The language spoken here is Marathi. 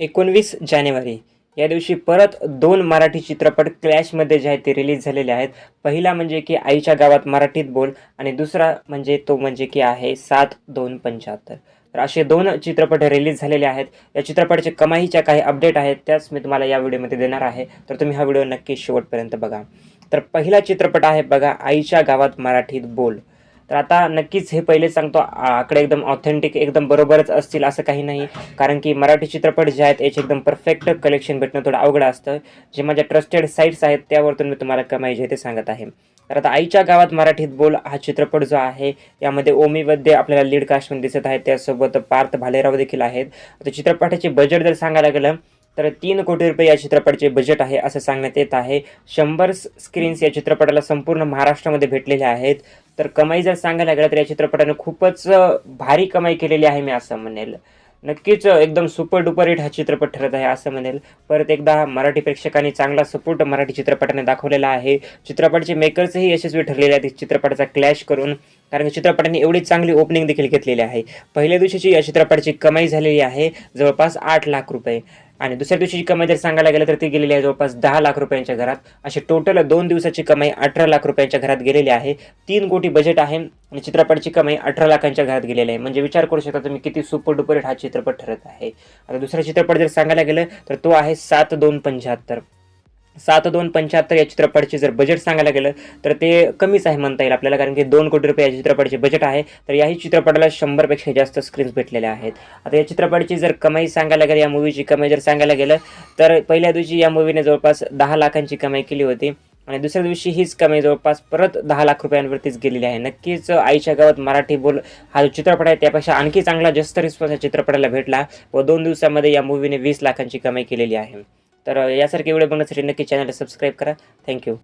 एकोणवीस जानेवारी. या दिवशी परत दोन मराठी चित्रपट क्लॅशमध्ये जे आहेत ते रिलीज झालेले आहेत. पहिला म्हणजे की आईच्या गावात मराठीत बोल आणि दुसरा म्हणजे तो म्हणजे की आहे सात दोन पंच्याहत्तर. तर असे दोन चित्रपट रिलीज झालेले आहेत. या चित्रपटाचे कमाईच्या काही अपडेट आहेत त्याच मी तुम्हाला या व्हिडिओमध्ये देणार आहे. तर तुम्ही हा व्हिडिओ नक्की शेवटपर्यंत बघा. तर पहिला चित्रपट आहे बघा आईच्या गावात मराठीत बोल. तर आता नक्कीच हे पहिले सांगतो आकडे एकदम ऑथेंटिक एकदम बरोबरच असतील असं काही नाही. कारण की मराठी चित्रपट जे आहेत याचे एकदम परफेक्ट कलेक्शन भेटणं थोडं अवघड असतं. जे माझ्या ट्रस्टेड साईट्स आहेत त्यावरतून मी तुम्हाला कमाई जे ते सांगत आहे. तर आता आईच्या गावात मराठीत बोल हा चित्रपट जो आहे यामध्ये ओमी वद्य आपल्याला लीड कास्टमध्ये दिसत आहेत. त्यासोबत पार्थ भालेराव देखील आहेत. आता चित्रपटाचे बजेट जर सांगायला गेलं तर तीन कोटी रुपये या चित्रपटाचे बजेट आहे असं सांगण्यात येत आहे. शंभर स्क्रीन्स या चित्रपटाला संपूर्ण महाराष्ट्रामध्ये भेटलेले आहेत. तर कमाई जर सांगायला गेलं तर या चित्रपटाने खूपच भारी कमाई केलेली आहे मी असं म्हणेल. नक्कीच एकदम सुपर डुपर हिट हा चित्रपट ठरत आहे असं म्हणेल. परत एकदा मराठी प्रेक्षकांनी चांगला सपोर्ट मराठी चित्रपटाने दाखवलेला आहे. चित्रपटाचे मेकर्सही यशस्वी ठरलेले आहेत चित्रपटाचा क्लॅश करून. कारण की चित्रपटाने एवढी चांगली ओपनिंग देखील घेतलेली आहे. पहिल्या दिवशीची या चित्रपटाची कमाई झालेली आहे जवळपास आठ लाख रुपये. आणि दुसऱ्या दिवशीची कमाई जर सांगायला गेलं तर ती गेलेली आहे जवळपास दहा लाख रुपयांच्या घरात. अशी टोटल दोन दिवसाची कमाई अठरा लाख रुपयांच्या घरात गेलेली आहे. तीन कोटी बजेट आहे आणि चित्रपटाची कमाई अठरा लाखांच्या घरात गेलेली आहे. म्हणजे विचार करू शकता तुम्ही किती सुपर डुपर हा चित्रपट ठरत आहे. आता दुसरा चित्रपट जर सांगायला गेलं तर तो आहे सात दोन पंच्याहत्तर. सात दोन पंच्याहत्तर या चित्रपटाचे जर बजेट सांगायला गेलं तर ते कमीच आहे म्हणता येईल आपल्याला कारण की दोन कोटी रुपये या चित्रपटाचे बजेट आहे. तर याही चित्रपटाला शंभरपेक्षा जास्त स्क्रीन्स भेटलेल्या आहेत. आता या चित्रपटाची जर कमाई सांगायला गेलं या मूवीची कमाई जर सांगायला गेलं तर पहिल्या दिवशी या मूवीने जवळपास दहा लाखांची कमाई केली होती आणि दुसऱ्या दिवशी हीच कमाई जवळपास परत दहा लाख रुपयांवरतीच गेलेली आहे. नक्कीच आईच्या गावात मराठी बोल हा जो चित्रपट आहे त्यापेक्षा आणखी चांगला जास्त रिस्पॉन्स या चित्रपटाला भेटला. व दोन दिवसामध्ये या मूवीने वीस लाखांची कमाई केलेली आहे. तर यासारखे व्हिडिओ बघण्यासाठी नक्की चॅनलला सबस्क्राईब करा. थँक्यू